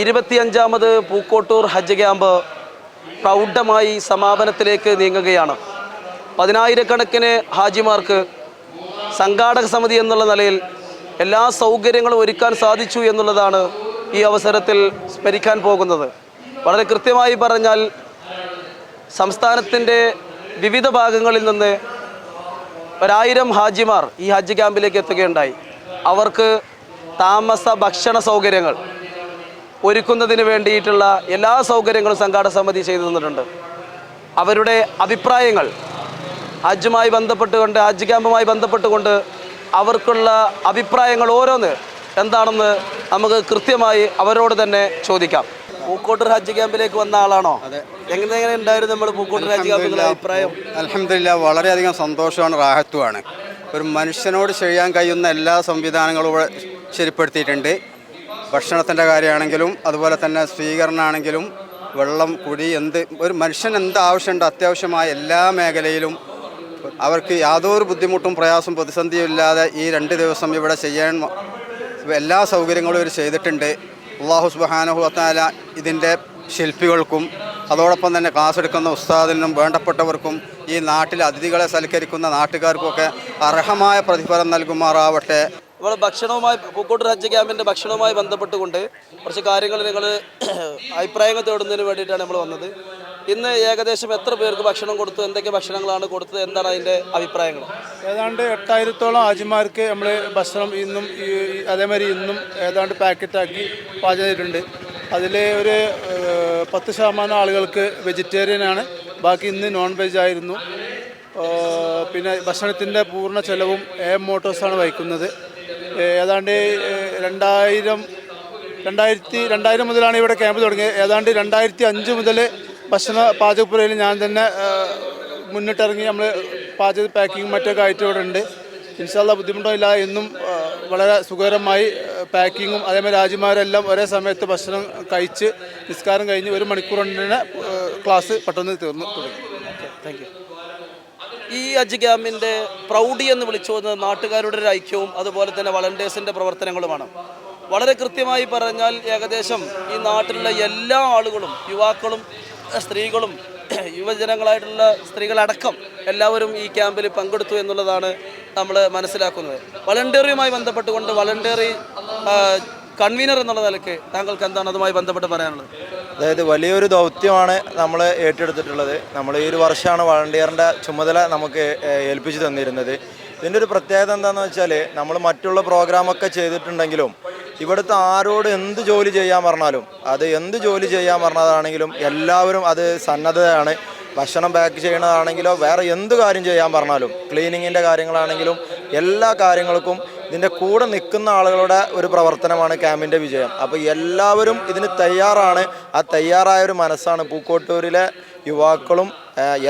ഇരുപത്തിയഞ്ചാമത് പൂക്കോട്ടൂർ ഹജ്ജ് camp പ്രൗഢമായി സമാപനത്തിലേക്ക് നീങ്ങുകയാണ്. പതിനായിരക്കണക്കിന് ഹാജിമാർക്ക് സംഘാടക സമിതി എന്നുള്ള നിലയിൽ എല്ലാ സൗകര്യങ്ങളും ഒരുക്കാൻ സാധിച്ചു എന്നുള്ളതാണ് ഈ അവസരത്തിൽ സ്മരിക്കാൻ പോകുന്നത്. വളരെ കൃത്യമായി പറഞ്ഞാൽ സംസ്ഥാനത്തിന്റെ വിവിധ ഭാഗങ്ങളിൽ നിന്ന് ഒരായിരം ഹാജിമാർ ഈ ഹജ്ജ് ക്യാമ്പിലേക്ക് എത്തുകയുണ്ടായി. അവർക്ക് താമസ ഭക്ഷണ സൗകര്യങ്ങൾ ഒരുക്കുന്നതിന് വേണ്ടിയിട്ടുള്ള എല്ലാ സൗകര്യങ്ങളും സംഘാടക സമിതി ചെയ്തു തന്നിട്ടുണ്ട്. അവരുടെ അഭിപ്രായങ്ങൾ ഹജ്ജുമായി ബന്ധപ്പെട്ടുകൊണ്ട് ഹജ്ജ് ക്യാമ്പുമായി ബന്ധപ്പെട്ടുകൊണ്ട് അവർക്കുള്ള അഭിപ്രായങ്ങൾ ഓരോന്ന് എന്താണെന്ന് നമുക്ക് കൃത്യമായി അവരോട് തന്നെ ചോദിക്കാം. പൂക്കോട്ടൂർ ഹജ്ജ് ക്യാമ്പിലേക്ക് വന്ന ആളാണോ? എങ്ങനെ എങ്ങനെ ഉണ്ടായിരുന്നു നമ്മൾ പൂക്കോട്ടൂർ ഹജ്ജ് ക്യാമ്പിലെ അഭിപ്രായം? അലഹമില്ല വളരെയധികം സന്തോഷമാണ് റാഹത്തുമാണ്. ഒരു മനുഷ്യനോട് ചെയ്യാൻ കഴിയുന്ന എല്ലാ സംവിധാനങ്ങളും ഇവിടെ ശരിപ്പെടുത്തിയിട്ടുണ്ട്. ഭക്ഷണത്തിന്റെ കാര്യമാണെങ്കിലും അതുപോലെ തന്നെ സ്വീകരണമാണെങ്കിലും വെള്ളം കുടി എന്ത് ഒരു മനുഷ്യൻ എന്ത് ആവശ്യമുണ്ട് അത്യാവശ്യമായ എല്ലാ മേഖലയിലും അവർക്ക് യാതൊരു ബുദ്ധിമുട്ടും പ്രയാസവും പ്രതിസന്ധിയും ഇല്ലാതെ ഈ രണ്ട് ദിവസം ഇവിടെ ചെയ്യാൻ എല്ലാ സൗകര്യങ്ങളും ഇവർ ചെയ്തിട്ടുണ്ട്. അള്ളാഹു സുബാനഹു വത്താല ഇതിന്റെ ശില്പികൾക്കും അതോടൊപ്പം തന്നെ ക്ലാസ് എടുക്കുന്ന ഉസ്താദിനും വേണ്ടപ്പെട്ടവർക്കും ഈ നാട്ടിലെ അതിഥികളെ സൽക്കരിക്കുന്ന നാട്ടുകാർക്കൊക്കെ അർഹമായ പ്രതിഫലം നൽകുമാറാവട്ടെ. നമ്മൾ ഭക്ഷണവുമായി പൂക്കോട്ടൂർ ഹജ്ജ് ക്യാമ്പിന്റെ ഭക്ഷണവുമായി ബന്ധപ്പെട്ടുകൊണ്ട് കുറച്ച് കാര്യങ്ങൾ നിങ്ങൾ അഭിപ്രായങ്ങൾ തേടുന്നതിന് വേണ്ടിയിട്ടാണ് നമ്മൾ വന്നത്. ഇന്ന് ഏകദേശം എത്ര പേർക്ക് ഭക്ഷണം കൊടുത്തു എന്തൊക്കെ ഭക്ഷണങ്ങളാണ് കൊടുത്തത് എന്താണ് അതിന്റെ അഭിപ്രായങ്ങൾ? ഏതാണ്ട് എട്ടായിരത്തോളം ആജിമാർക്ക് നമ്മൾ ഭക്ഷണം ഇന്നും അതേമാതിരി ഇന്നും ഏതാണ്ട് പാക്കറ്റാക്കി പാചകം ചെയ്തിട്ടുണ്ട് അതിൽ ഒരു പത്ത് ശതമാനം ആളുകൾക്ക് വെജിറ്റേറിയനാണ് ബാക്കി ഇന്ന് നോൺ വെജ് ആയിരുന്നു പിന്നെ ഭക്ഷണത്തിന്റെ പൂർണ ചെലവും എ എം മോട്ടോഴ്സാണ് വഹിക്കുന്നത്. ഏതാണ്ട് രണ്ടായിരം രണ്ടായിരത്തി രണ്ടായിരം മുതലാണ് ഇവിടെ ക്യാമ്പ് തുടങ്ങിയത്. ഏതാണ്ട് രണ്ടായിരത്തി അഞ്ച് മുതൽ ഭക്ഷണ പാചകപ്പുരയിൽ ഞാൻ തന്നെ മുന്നിട്ടിറങ്ങി നമ്മൾ പാചക പാക്കിങ്ങും മറ്റൊക്കെ ആയിട്ട് ഇവിടെ ഉണ്ട്. ഇൻഷാല്ല ബുദ്ധിമുട്ടില്ല എന്നും വളരെ സുഖകരമായി പാക്കിങ്ങും അതേമാതിരി രാജ്യമാരെല്ലാം ഒരേ സമയത്ത് ഭക്ഷണം കഴിച്ച് നിസ്കാരം കഴിഞ്ഞ് ഒരു മണിക്കൂർ കൊണ്ട് ക്ലാസ് പെട്ടെന്ന് തീർന്നു തുടങ്ങി. താങ്ക് യു ഈ അജ് ക്യാമ്പിന്റെ പ്രൗഢി എന്ന് വിളിച്ചു വന്നത് നാട്ടുകാരുടെ ഒരു ഐക്യവും അതുപോലെ തന്നെ വളണ്ടിയേഴ്സിന്റെ പ്രവർത്തനങ്ങളുമാണ്. വളരെ കൃത്യമായി പറഞ്ഞാൽ ഏകദേശം ഈ നാട്ടിലുള്ള എല്ലാ ആളുകളും യുവാക്കളും സ്ത്രീകളും യുവജനങ്ങളായിട്ടുള്ള സ്ത്രീകളടക്കം എല്ലാവരും ഈ ക്യാമ്പിൽ പങ്കെടുത്തു എന്നുള്ളതാണ് നമ്മൾ മനസ്സിലാക്കുന്നത്. വളണ്ടിയറിയുമായി ബന്ധപ്പെട്ടുകൊണ്ട് വളണ്ടിയറി കൺവീനർ എന്നുള്ള നിലയ്ക്ക് താങ്കൾക്ക് എന്താണ് അതുമായി ബന്ധപ്പെട്ട് പറയാനുള്ളത്? അതായത് വലിയൊരു ദൗത്യമാണ് നമ്മൾ ഏറ്റെടുത്തിട്ടുള്ളത്. നമ്മൾ ഈ ഒരു വർഷമാണ് വളണ്ടിയറിന്റെ ചുമതല നമുക്ക് ഏൽപ്പിച്ചു തന്നിരുന്നത്. ഇതിന്റെ ഒരു പ്രത്യേകത എന്താണെന്ന് വെച്ചാൽ നമ്മൾ മറ്റുള്ള പ്രോഗ്രാമൊക്കെ ചെയ്തിട്ടുണ്ടെങ്കിലും ഇവിടുത്തെ ആരോട് എന്ത് ജോലി ചെയ്യാൻ പറഞ്ഞാലും അത് എന്ത് ജോലി ചെയ്യാൻ പറഞ്ഞതാണെങ്കിലും എല്ലാവരും അത് സന്നദ്ധതയാണ്. ഭക്ഷണം പാക്ക് ചെയ്യണതാണെങ്കിലോ വേറെ എന്ത് കാര്യം ചെയ്യാൻ പറഞ്ഞാലും ക്ലീനിങ്ങിന്റെ കാര്യങ്ങളാണെങ്കിലും എല്ലാ കാര്യങ്ങൾക്കും ഇതിന്റെ കൂടെ നിൽക്കുന്ന ആളുകളുടെ ഒരു പ്രവർത്തനമാണ് ക്യാമ്പിന്റെ വിജയം. അപ്പോൾ എല്ലാവരും ഇതിന് തയ്യാറാണ്. ആ തയ്യാറായ ഒരു മനസ്സാണ് പൂക്കോട്ടൂരിലെ യുവാക്കളും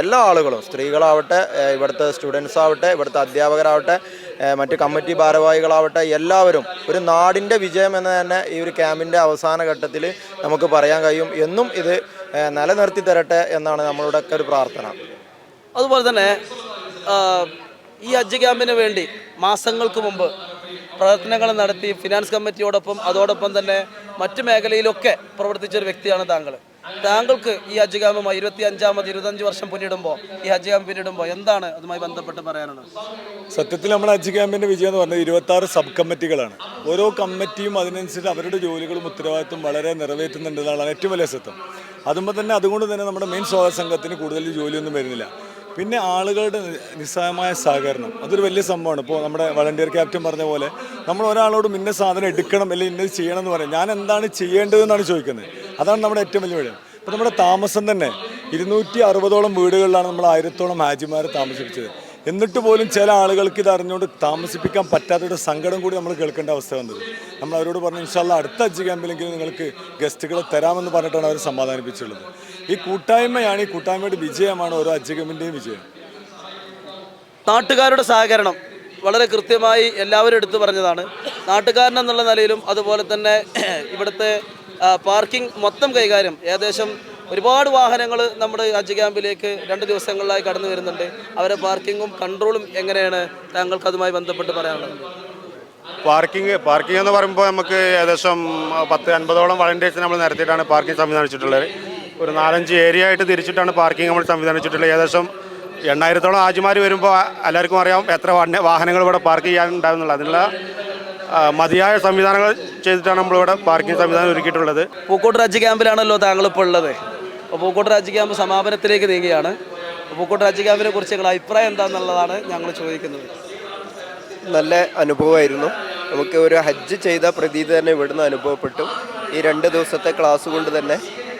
എല്ലാ ആളുകളും. സ്ത്രീകളാവട്ടെ ഇവിടുത്തെ സ്റ്റുഡൻസ് ആവട്ടെ ഇവിടുത്തെ അധ്യാപകരാവട്ടെ മറ്റ് കമ്മിറ്റി ഭാരവാഹികളാവട്ടെ എല്ലാവരും ഒരു നാടിന്റെ വിജയം എന്ന് തന്നെ ഈ ഒരു ക്യാമ്പിന്റെ അവസാന ഘട്ടത്തിൽ നമുക്ക് പറയാൻ കഴിയും. എന്നും ഇത് നിലനിർത്തി തരട്ടെ എന്നാണ് നമ്മളുടെയൊക്കെ ഒരു പ്രാർത്ഥന. അതുപോലെ തന്നെ ഈ ഹജ്ജ് ക്യാമ്പിന് വേണ്ടി മാസങ്ങൾക്ക് മുമ്പ് പ്രവർത്തനങ്ങൾ നടത്തി ഫിനാൻസ് കമ്മിറ്റിയോടൊപ്പം അതോടൊപ്പം തന്നെ മറ്റു മേഖലയിലൊക്കെ പ്രവർത്തിച്ച ഒരു വ്യക്തിയാണ് താങ്കൾ. താങ്കൾക്ക് ഈ ഹജ്ജ് ക്യാമ്പുമായി ഇരുപത്തി അഞ്ചാമത് ഇരുപത്തഞ്ച് വർഷം പിന്നിടുമ്പോൾ ഈ ഹജ്ജ് ക്യാമ്പ് പിന്നിടുമ്പോൾ എന്താണ് അതുമായി ബന്ധപ്പെട്ട് പറയാനുള്ളത്? സത്യത്തിൽ നമ്മൾ ഹജ്ജ് ക്യാമ്പിന്റെ വിജയം എന്ന് പറഞ്ഞാൽ ഇരുപത്താറ് സബ് കമ്മിറ്റികളാണ്. ഓരോ കമ്മിറ്റിയും അതിനനുസരിച്ച് അവരുടെ ജോലികളും ഉത്തരവാദിത്വം വളരെ നിറവേറ്റുന്നുണ്ടെന്നുള്ളതാണ് ഏറ്റവും വലിയ സത്യം. അതുമ്പോൾ തന്നെ അതുകൊണ്ട് തന്നെ നമ്മുടെ മെയിൻ സ്വാഗത സംഘത്തിന് കൂടുതൽ ജോലിയൊന്നും വരുന്നില്ല. പിന്നെ ആളുകളുടെ നിസ്സാരമായ സഹകരണം. അതൊരു വലിയ സംഭവമാണ്. ഇപ്പോൾ നമ്മുടെ വളണ്ടിയർ ക്യാപ്റ്റൻ പറഞ്ഞ പോലെ നമ്മൾ ഒരാളോട് ഇന്ന സാധനം എടുക്കണം അല്ലെങ്കിൽ ഇന്നത് ചെയ്യണം എന്ന് പറയാം. ഞാൻ എന്താണ് ചെയ്യേണ്ടതെന്നാണ് ചോദിക്കുന്നത്. അതാണ് നമ്മുടെ ഏറ്റവും വലിയ വഴി. ഇപ്പോൾ നമ്മുടെ താമസം തന്നെ ഇരുന്നൂറ്റി അറുപതോളം വീടുകളിലാണ് നമ്മൾ ആയിരത്തോളം ഹാജിമാരെ താമസിപ്പിച്ചത്. എന്നിട്ട് പോലും ചില ആളുകൾക്ക് ഇത് അറിഞ്ഞുകൊണ്ട് താമസിപ്പിക്കാൻ പറ്റാത്തൊരു സങ്കടം കൂടി നമ്മൾ കേൾക്കേണ്ട അവസ്ഥ വന്നത്. നമ്മൾ അവരോട് പറഞ്ഞു ഇൻഷാല്ല അടുത്ത അഞ്ച് ക്യാമ്പിലെങ്കിലും നിങ്ങൾക്ക് ഗസ്റ്റുകളെ തരാമെന്ന് പറഞ്ഞിട്ടാണ് അവർ സമാധാനിപ്പിച്ചുള്ളത് ഈ കൂട്ടായ്മയാണ് ഈ കൂട്ടായ്മയുടെ വിജയമാണ് ഓരോ അഞ്ച് ക്യാമ്പിന്റെയും വിജയം. നാട്ടുകാരുടെ സഹകരണം വളരെ കൃത്യമായി എല്ലാവരും എടുത്തു പറഞ്ഞതാണ്. നാട്ടുകാരൻ എന്നുള്ള നിലയിലും അതുപോലെ തന്നെ ഇവിടുത്തെ പാർക്കിംഗ് മൊത്തം കൈകാര്യം ഏകദേശം ഒരുപാട് വാഹനങ്ങൾ നമ്മുടെ ഹജ്ജ് ക്യാമ്പിലേക്ക് രണ്ട് ദിവസങ്ങളിലായി കടന്നു വരുന്നുണ്ട്. അവരെ പാർക്കിങ്ങും കൺട്രോളും എങ്ങനെയാണ് താങ്കൾക്ക് അതുമായി ബന്ധപ്പെട്ട് പറയാനുള്ളത്? പാർക്കിംഗ് പാർക്കിംഗ് എന്ന് പറയുമ്പോൾ നമുക്ക് ഏകദേശം പത്ത് അൻപതോളം വളണ്ടിയേഴ്സ് നമ്മൾ നിരത്തിയിട്ടാണ് പാർക്കിംഗ് സംവിധാനിച്ചിട്ടുള്ളത്. ഒരു നാലഞ്ച് ഏരിയ ആയിട്ട് തിരിച്ചിട്ടാണ് പാർക്കിംഗ് നമ്മൾ സംവിധാനിച്ചിട്ടുള്ളത്. ഏകദേശം എണ്ണായിരത്തോളം ആജിമാർ വരുമ്പോൾ എല്ലാവർക്കും അറിയാം എത്ര വാഹനങ്ങൾ ഇവിടെ പാർക്ക് ചെയ്യാനുണ്ടാകുന്നുള്ളത് അതിനുള്ള മതിയായ സംവിധാനങ്ങൾ ചെയ്തിട്ടാണ് നമ്മളിവിടെ പാർക്കിംഗ് സംവിധാനം ഒരുക്കിയിട്ടുള്ളത്. പൂക്കോട്ട് രാജ്യ ക്യാമ്പിലാണല്ലോ താങ്കൾ ഇപ്പോൾ ഉള്ളത്. അപ്പോൾ പൂക്കോട്ട് രാജ്യ ക്യാമ്പ് സമാപനത്തിലേക്ക് നീങ്ങുകയാണ്. പൂക്കോട്ട് രാജ്യ ക്യാമ്പിനെ കുറിച്ച് നിങ്ങളുടെ അഭിപ്രായം എന്താണെന്നുള്ളതാണ് ഞങ്ങൾ ചോദിക്കുന്നത്. നല്ല അനുഭവമായിരുന്നു. നമുക്ക് ഒരു ഹജ്ജ് ചെയ്ത പ്രതീതി തന്നെ ഇവിടുന്ന് അനുഭവപ്പെട്ടു. ഈ രണ്ട് ദിവസത്തെ ക്ലാസ് കൊണ്ട് തന്നെ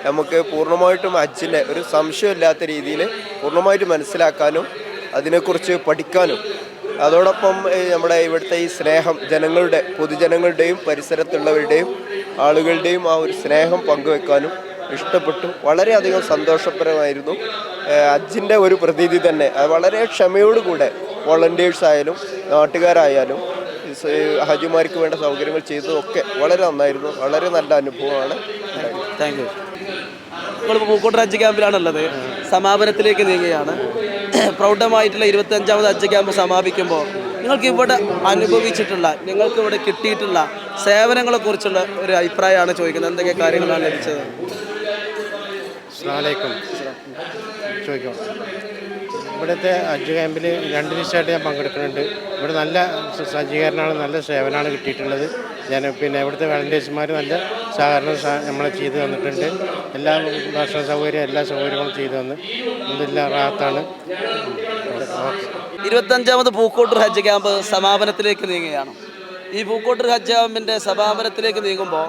നമുക്ക് പൂർണമായിട്ടും ഹജ്ജിന്റെ ഒരു സംശയമില്ലാത്ത രീതിയിൽ പൂർണമായിട്ട് മനസ്സിലാക്കാനും അതിനെക്കുറിച്ച് പഠിക്കാനും അതോടൊപ്പം നമ്മുടെ ഇവിടുത്തെ ഈ സ്നേഹം ജനങ്ങളുടെ പൊതുജനങ്ങളുടെയും പരിസരത്തുള്ളവരുടെയും ആളുകളുടെയും ആ ഒരു സ്നേഹം പങ്കുവെക്കാനും ഇഷ്ടപ്പെട്ടു. വളരെയധികം സന്തോഷപരമായിരുന്നു. അജിന്റെ ഒരു പ്രതീതി തന്നെ. വളരെ ക്ഷമയോടുകൂടെ വോളണ്ടിയേഴ്സ് ആയാലും നാട്ടുകാരായാലും ഹജിമാർക്ക് വേണ്ട സൗകര്യങ്ങൾ ചെയ്തതൊക്കെ വളരെ നന്നായിരുന്നു. വളരെ നല്ല അനുഭവമാണ്. Thank you. നിങ്ങളിപ്പോൾ പൂക്കോട്ട് ഹജ്ജ് ക്യാമ്പിലാണുള്ളത്. സമാപനത്തിലേക്ക് നീങ്ങുകയാണ്. പ്രൗഢമായിട്ടുള്ള ഇരുപത്തഞ്ചാമത് ഹജ്ജ് ക്യാമ്പ് സമാപിക്കുമ്പോൾ നിങ്ങൾക്ക് ഇവിടെ അനുഭവിച്ചിട്ടുള്ള നിങ്ങൾക്ക് ഇവിടെ കിട്ടിയിട്ടുള്ള സേവനങ്ങളെക്കുറിച്ചുള്ള ഒരു അഭിപ്രായമാണ് ചോദിക്കുന്നത്. എന്തൊക്കെ കാര്യങ്ങളാണ് ലഭിച്ചത്? അസ്സാമലൈക്കും ചോദിക്കാം. ഇവിടുത്തെ ഹജ്ജ് ക്യാമ്പിൽ രണ്ട് ദിവസമായിട്ട് ഞാൻ പങ്കെടുക്കുന്നുണ്ട്. ഇവിടെ നല്ല സജ്ജീകരണമാണ് നല്ല സേവനമാണ് കിട്ടിയിട്ടുള്ളത്. ഞാൻ പിന്നെ ഇവിടുത്തെ വളണ്ടിയേഴ്സുമാർ നല്ല സഹകരണം നമ്മളെ ചെയ്തു തന്നിട്ടുണ്ട്. എല്ലാ ഭക്ഷണ സൗകര്യം എല്ലാ സൗകര്യങ്ങളും ചെയ്തു തന്നു. എന്തെല്ലാം റാത്താണ്. ഇരുപത്തഞ്ചാമത് പൂക്കോട്ടൂർ ഹജ്ജ് ക്യാമ്പ് സമാപനത്തിലേക്ക് നീങ്ങുകയാണ്. ഈ പൂക്കോട്ടൂർ ഹജ്ജ് ക്യാമ്പിന്റെ സമാപനത്തിലേക്ക് നീങ്ങുമ്പോൾ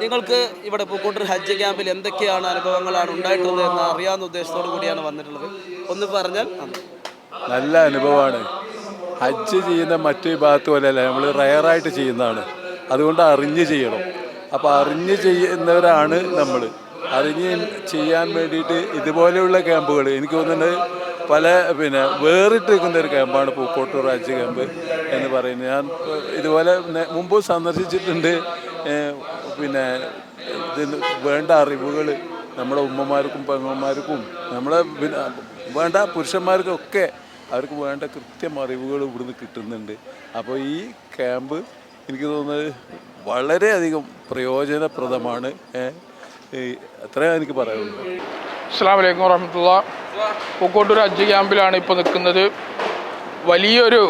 നിങ്ങൾക്ക് ഇവിടെ പൂക്കോട്ടൂർ ഹജ്ജ് ക്യാമ്പിൽ എന്തൊക്കെയാണ് അനുഭവങ്ങളാണ് ഉണ്ടായിട്ടുള്ളത് എന്ന് അറിയാവുന്ന ഉദ്ദേശത്തോടു കൂടിയാണ് വന്നിട്ടുള്ളത്. ഒന്ന് പറഞ്ഞാൽ നല്ല അനുഭവമാണ്. ഹജ്ജ് ചെയ്യുന്ന മറ്റു ഭാഗത്ത് പോലെയല്ല നമ്മൾ റയറായിട്ട് ചെയ്യുന്നതാണ്. അതുകൊണ്ട് അറിഞ്ഞ് ചെയ്യണം. അപ്പോൾ അറിഞ്ഞ് ചെയ്യുന്നവരാണ് നമ്മൾ അറിഞ്ഞ് ചെയ്യാൻ വേണ്ടിയിട്ട് ഇതുപോലെയുള്ള ക്യാമ്പുകൾ എനിക്ക് തോന്നുന്നത് പല പിന്നെ വേറിട്ട് നിൽക്കുന്ന ഒരു ക്യാമ്പാണ് പൂക്കോട്ടൂർ ഹജ്ജ് ക്യാമ്പ് എന്ന് പറയുന്നത്. ഞാൻ ഇതുപോലെ മുമ്പ് സന്ദർശിച്ചിട്ടുണ്ട് പിന്നെ ഇതിന് വേണ്ട അറിവുകൾ നമ്മുടെ ഉമ്മമാർക്കും പെങ്ങന്മാർക്കും നമ്മളെ വേണ്ട പുരുഷന്മാർക്കൊക്കെ അവർക്ക് വേണ്ട കൃത്യം അറിവുകൾ ഇവിടുന്ന് കിട്ടുന്നുണ്ട്. അപ്പോൾ ഈ ക്യാമ്പ് എനിക്ക് തോന്നുന്നത് വളരെയധികം പ്രയോജനപ്രദമാണ്. അത്രയാണ് എനിക്ക് പറയുന്നത് അസ്സാം വലൈക്കും വറഹമത്തുള്ള. പൂക്കോട്ടൂർ അജ്ജ് ക്യാമ്പിലാണ് ഇപ്പോൾ നിൽക്കുന്നത്. വലിയൊരു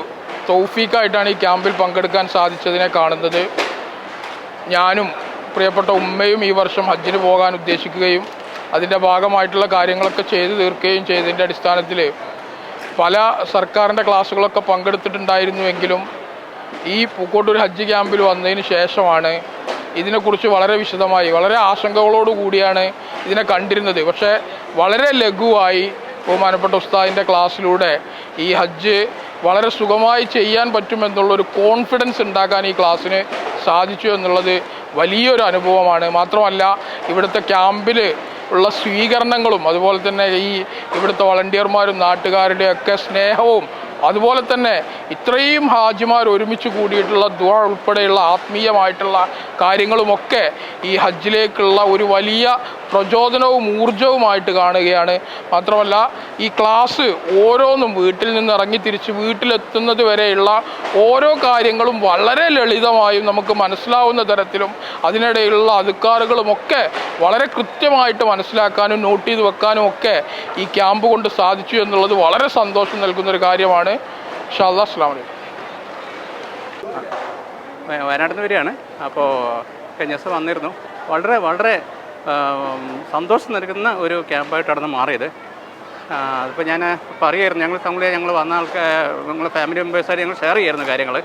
തൗഫീക്കായിട്ടാണ് ഈ ക്യാമ്പിൽ പങ്കെടുക്കാൻ സാധിച്ചതിനെ കാണുന്നത്. ഞാനും പ്രിയപ്പെട്ട ഉമ്മയും ഈ വർഷം ഹജ്ജിന് പോകാൻ ഉദ്ദേശിക്കുകയും അതിന്റെ ഭാഗമായിട്ടുള്ള കാര്യങ്ങളൊക്കെ ചെയ്തു തീർക്കുകയും ചെയ്തതിന്റെ അടിസ്ഥാനത്തിൽ പല സർക്കാരിന്റെ ക്ലാസ്സുകളൊക്കെ പങ്കെടുത്തിട്ടുണ്ടായിരുന്നുവെങ്കിലും ഈ പൂക്കോട്ടൂർ ഹജ്ജ് ക്യാമ്പിൽ വന്നതിന് ശേഷമാണ് ഇതിനെക്കുറിച്ച് വളരെ വിശദമായി വളരെ ആശങ്കകളോടു കൂടിയാണ് ഇതിനെ കണ്ടിരുന്നത്. പക്ഷേ വളരെ ലഘുവായി ബഹുമാനപ്പെട്ട ഉസ്താദിന്റെ ക്ലാസ്സിലൂടെ ഈ ഹജ്ജ് വളരെ സുഖമായി ചെയ്യാൻ പറ്റുമെന്നുള്ളൊരു കോൺഫിഡൻസ് ഉണ്ടാക്കാൻ ഈ ക്ലാസ്സിന് സാധിച്ചു എന്നുള്ളത് വലിയൊരു അനുഭവമാണ്. മാത്രമല്ല ഇവിടുത്തെ ക്യാമ്പിൽ ഉള്ള സ്വീകരണങ്ങളും അതുപോലെ തന്നെ ഈ ഇവിടുത്തെ വളണ്ടിയർമാരും നാട്ടുകാരുടെയൊക്കെ സ്നേഹവും അതുപോലെ തന്നെ ഇത്രയും ഹാജിമാർ ഒരുമിച്ച് കൂടിയിട്ടുള്ള ദുവ ഉൾപ്പെടെയുള്ള ആത്മീയമായിട്ടുള്ള കാര്യങ്ങളുമൊക്കെ ഈ ഹജ്ജിലേക്കുള്ള ഒരു വലിയ പ്രചോദനവും ഊർജവുമായിട്ട് കാണുകയാണ്. മാത്രമല്ല ഈ ക്ലാസ് ഓരോന്നും വീട്ടിൽ നിന്ന് ഇറങ്ങി തിരിച്ച് വീട്ടിലെത്തുന്നത് വരെയുള്ള ഓരോ കാര്യങ്ങളും വളരെ ലളിതമായും നമുക്ക് മനസ്സിലാവുന്ന തരത്തിലും അതിനിടയിലുള്ള അതുക്കാറുകളുമൊക്കെ വളരെ കൃത്യമായിട്ട് മനസ്സിലാക്കാനും നോട്ട് ചെയ്ത് വെക്കാനും ഒക്കെ ഈ ക്യാമ്പ് കൊണ്ട് സാധിച്ചു എന്നുള്ളത് വളരെ സന്തോഷം നൽകുന്ന ഒരു കാര്യമാണ്. ഷാല്ലാ അസ്ലാം വലൈക്കും വയ- വയനാട്ടിൽ നിന്ന് വരികയാണ്. അപ്പോൾ കഴിഞ്ഞ ദിവസം വന്നിരുന്നു. വളരെ വളരെ സന്തോഷം നൽകുന്ന ഒരു ക്യാമ്പായിട്ടാണ് മാറിയത്. അതിപ്പോൾ ഞാൻ പറയുമായിരുന്നു ഞങ്ങൾ തമ്മിൽ ഞങ്ങൾ വന്ന ആൾക്കാർ ഞങ്ങൾ ഫാമിലി മെമ്പേഴ്സായിട്ട് ഞങ്ങൾ ഷെയർ ചെയ്യായിരുന്നു കാര്യങ്ങൾ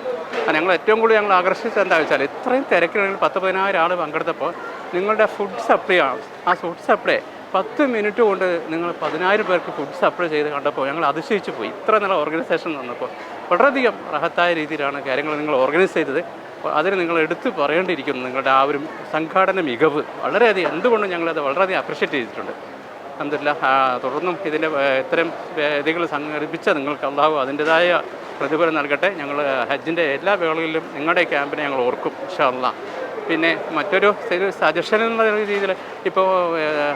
ഞങ്ങൾ ഏറ്റവും കൂടുതൽ ഞങ്ങൾ ആകർഷിച്ചത് എന്താ വെച്ചാൽ ഇത്രയും തിരക്കിൽ പത്ത് പതിനായിരം ആൾ പങ്കെടുത്തപ്പോൾ നിങ്ങളുടെ ഫുഡ് സപ്ലൈ ആണ് ആ ഫുഡ് സപ്ലൈ പത്ത് മിനിറ്റ് കൊണ്ട് നിങ്ങൾ പതിനായിരം പേർക്ക് ഫുഡ് സപ്ലൈ ചെയ്ത് കണ്ടപ്പോൾ ഞങ്ങൾ അതിശയിച്ചു പോയി. ഇത്ര നല്ല ഓർഗനൈസേഷൻ വന്നപ്പോൾ വളരെയധികം അർഹത്തായ രീതിയിലാണ് കാര്യങ്ങൾ നിങ്ങൾ ഓർഗനൈസ് ചെയ്തത്. അതിന് നിങ്ങൾ എടുത്തു പറയേണ്ടിയിരിക്കുന്നു നിങ്ങളുടെ ആ ഒരു സംഘാടന മികവ്. വളരെയധികം എന്തുകൊണ്ടും ഞങ്ങളത് വളരെയധികം അപ്രിഷ്യേറ്റ് ചെയ്തിട്ടുണ്ട്. അഹമ്മദില്ല തുടർന്നും ഇതിന്റെ ഇത്തരം വേദികൾ സംഘടിപ്പിച്ച നിങ്ങൾക്ക് അള്ളാഹു അതിന്റെതായ പ്രതിഫലം നൽകട്ടെ. ഞങ്ങൾ ഹജ്ജിന്റെ എല്ലാ വേളകളിലും നിങ്ങളുടെ ക്യാമ്പിനെ ഞങ്ങൾ ഓർക്കും ഇൻഷാ അള്ളാ. പിന്നെ മറ്റൊരു സജഷൻ എന്ന രീതിയിൽ ഇപ്പോൾ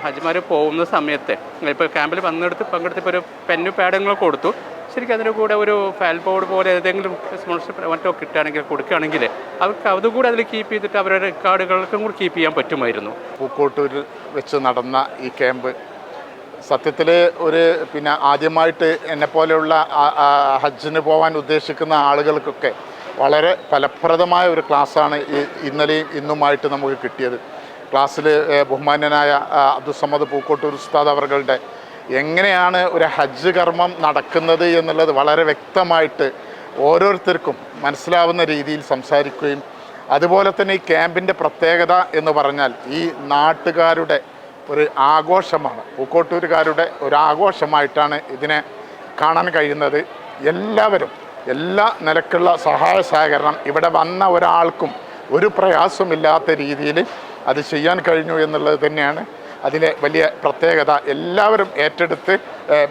ഹജ്ജുമാർ പോകുന്ന സമയത്ത് ഇപ്പോൾ ക്യാമ്പിൽ പങ്കെടുത്ത് പങ്കെടുത്തിപ്പോൾ ഒരു പെന്നു പാഡുകൾ കൊടുത്തു. ശരിക്കും അതിന്റെ കൂടെ ഒരു ഫയൽ ബോർഡ് പോലെ ഏതെങ്കിലും സ്പോൺസർ മറ്റോ കിട്ടുകയാണെങ്കിൽ കൊടുക്കുകയാണെങ്കിൽ അവർക്ക് അതുകൂടെ അതിൽ കീപ്പ് ചെയ്തിട്ട് അവരുടെ റെക്കോർഡുകൾക്കും കൂടി കീപ്പ് ചെയ്യാൻ പറ്റുമായിരുന്നു. പൂക്കോട്ടൂരിൽ വെച്ച് നടന്ന ഈ ക്യാമ്പ് സത്യത്തിൽ ഒരു പിന്നെ ആദ്യമായിട്ട് എന്നെപ്പോലെയുള്ള ഹജ്ജിന് പോകാൻ ഉദ്ദേശിക്കുന്ന ആളുകൾക്കൊക്കെ വളരെ ഫലപ്രദമായ ഒരു ക്ലാസ്സാണ് ഈ ഇന്നലെയും ഇന്നുമായിട്ട് നമുക്ക് കിട്ടിയത്. ക്ലാസ്സിൽ ബഹുമാന്യനായ അബ്ദുസമ്മദ് പൂക്കോട്ടൂർ ഉസ്താദ് അവർകളുടെ എങ്ങനെയാണ് ഒരു ഹജ്ജ് കർമ്മം നടക്കുന്നത് എന്നുള്ളത് വളരെ വ്യക്തമായിട്ട് ഓരോരുത്തർക്കും മനസ്സിലാവുന്ന രീതിയിൽ സംസാരിക്കുകയും അതുപോലെ തന്നെ ഈ ക്യാമ്പിന്റെ പ്രത്യേകത എന്ന് പറഞ്ഞാൽ ഈ നാട്ടുകാരുടെ ഒരു ആഘോഷമാണ്. പൂക്കോട്ടൂരുകാരുടെ ഒരു ആഘോഷമായിട്ടാണ് ഇതിനെ കാണാൻ കഴിയുന്നത്. എല്ലാവരും എല്ലാ നിലക്കുള്ള സഹായ സഹകരണം ഇവിടെ വന്ന ഒരാൾക്കും ഒരു പ്രയാസമില്ലാത്ത രീതിയിൽ അത് ചെയ്യാൻ കഴിഞ്ഞു എന്നുള്ളത് തന്നെയാണ്. അതിലെ വലിയ പ്രത്യേകത എല്ലാവരും ഏറ്റെടുത്ത്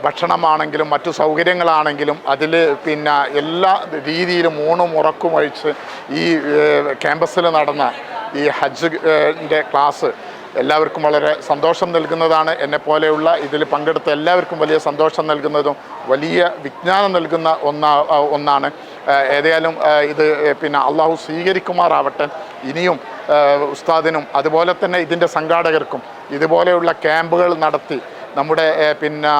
ഭക്ഷണമാണെങ്കിലും മറ്റു സൗകര്യങ്ങളാണെങ്കിലും അതിൽ പിന്നെ എല്ലാ രീതിയിലും ഊണും ഉറക്കും ഒഴിച്ച് ഈ ക്യാമ്പസിൽ നടന്ന ഈ ഹജ്ജിന്റെ ക്ലാസ് എല്ലാവർക്കും വളരെ സന്തോഷം നൽകുന്നതാണ്. എന്നെ പോലെയുള്ള ഇതിൽ പങ്കെടുത്ത എല്ലാവർക്കും വലിയ സന്തോഷം നൽകുന്നതും വലിയ വിജ്ഞാനം നൽകുന്ന ഒന്നാ ഒന്നാണ്. ഏതായാലും ഇത് പിന്നെ അള്ളാഹു സ്വീകരിക്കുമാറാവട്ടെ. ഇനിയും ഉസ്താദിനും അതുപോലെ തന്നെ ഇതിന്റെ സംഘാടകർക്കും ഇതുപോലെയുള്ള ക്യാമ്പുകൾ നടത്തി നമ്മുടെ പിന്നെ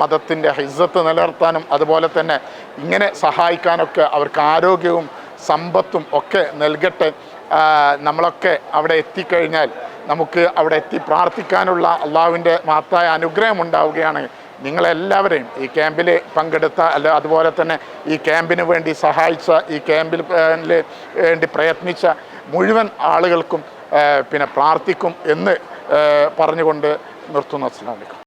മതത്തിന്റെ ഹിസ്സത്ത് നിലനിർത്താനും അതുപോലെ തന്നെ ഇങ്ങനെ സഹായിക്കാനൊക്കെ അവർക്ക് ആരോഗ്യവും സമ്പത്തും ഒക്കെ നൽകട്ടെ. നമ്മളൊക്കെ അവിടെ എത്തിക്കഴിഞ്ഞാൽ നമുക്ക് അവിടെ എത്തി പ്രാർത്ഥിക്കാനുള്ള അള്ളാഹുവിന്റെ മഹത്തായ അനുഗ്രഹം ഉണ്ടാവുകയാണ്. നിങ്ങളെല്ലാവരെയും ഈ ക്യാമ്പിൽ പങ്കെടുത്ത അല്ല അതുപോലെ തന്നെ ഈ ക്യാമ്പിന് വേണ്ടി സഹായിച്ച ഈ ക്യാമ്പിൽ വേണ്ടി പ്രയത്നിച്ച മുഴുവൻ ആളുകൾക്കും പിന്നെ പ്രാർത്ഥിക്കും എന്ന് പറഞ്ഞുകൊണ്ട് നിർത്തുന്നു. അസ്സാം വലൈക്കും